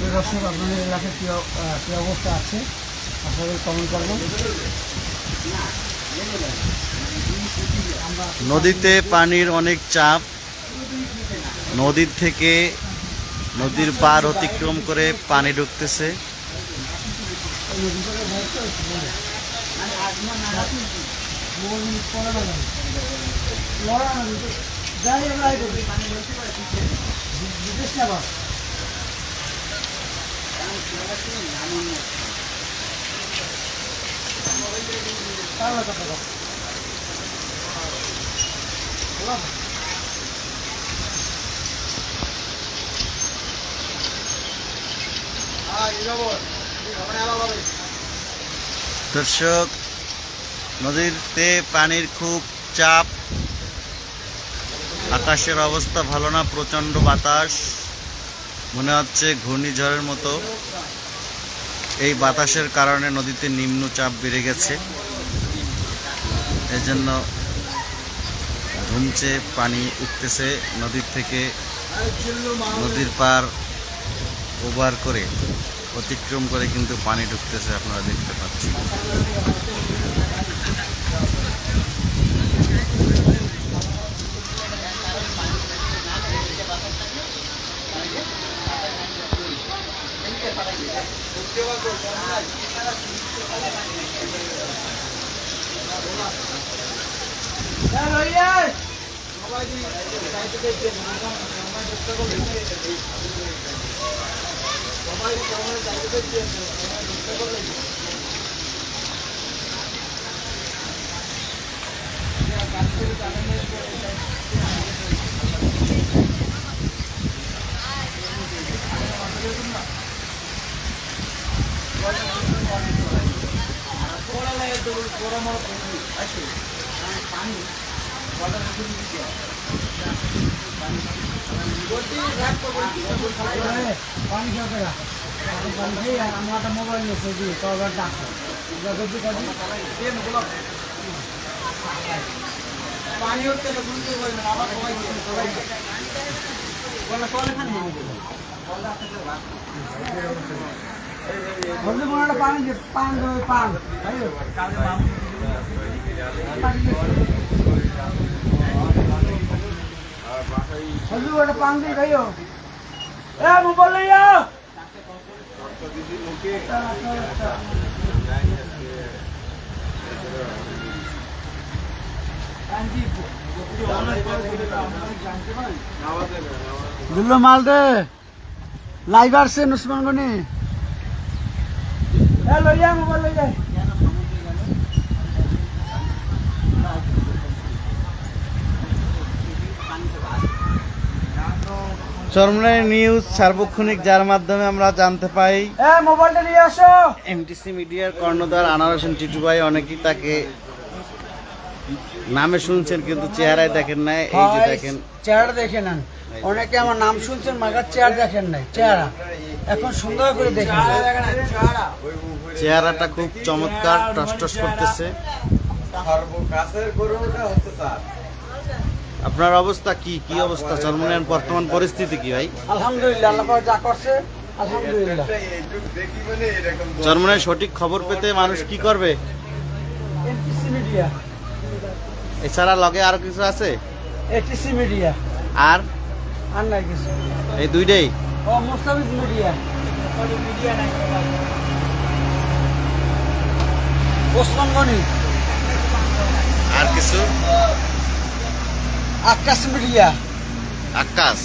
তো দর্শক আপনাদের এলাকায় কী কী অবস্থা আছে? আপনাদের কমেন্ট করব নদীতে পানির অনেক চাপ। নদীর থেকে নদীর পার অতিক্রম করে পানি ঢুকতেছে। দর্শক নদীতে পানির খুব চাপ আকাশের অবস্থা ভালো না প্রচণ্ড বাতাস। মনে হচ্ছে ঘূর্ণিঝড়ের মতো এই বাতাসের কারণে নদীতে নিম্নচাপ বেড়ে গেছে। এই জন্য ধুমচে পানি উঠতেছে নদীর থেকে, নদীর পার ওভার করে, অতিক্রম করে কিন্তু পানি ঢুকতেছে, আপনারা দেখতে পাচ্ছেন। সবাই সবাই চাইতে দেখছেন চেষ্টা করলেন কাজ করে পানি সরকার পানি আমার একটা মোবাইল নিয়েছে দিয়ে কবার ডাক্তার যদি কদি পানি হচ্ছে বুঝতে আবার একটা পানি দিয়ে পান দেবে পান তাই তো? হলদি ওটা পান দিয়ে খাইও এ মোবাইল লইয়া দিল মাল দে লাইভ আসছে নুসমান লইয়া চরমনাই নিউজ সার্বক্ষণিক যার মাধ্যমে আমরা জানতে পাই। মোবাইলটা নিয়ে আসো। এমটিসি মিডিয়ার কর্ণধার আনার হোসেন টিটু ভাই অনেকেই তাকে নামে শুনছেন কিন্তু চেহারায় দেখেন নাই এই যে দেখেন। চেহারা দেখে নেন। অনেকে আমার নাম শুনছেন মাগার চেহারা দেখেন নাই চেহারা। এখন সুন্দর করে দেখেন। চেহারাটা খুব চমৎকার টসটস করতেছে। আপনার অবস্থা কি? কি অবস্থা চরমনাইয়ের বর্তমান পরিস্থিতি কি ভাই? আলহামদুলিল্লাহ আল্লাহ যা করছে আলহামদুলিল্লাহ। চরমনাইয়ের সঠিক খবর পেতে মানুষ কি করবে? এছাড়া লগে আরও কিছু আছে? ATC media. আর? আর নাই কিছু। এই দুইটাই? ও মুস্তাফিজ মিডিয়া মিডিয়া নাই ওসমান গনি আর কিছু? আকাশ মিডিয়া। আকাশ।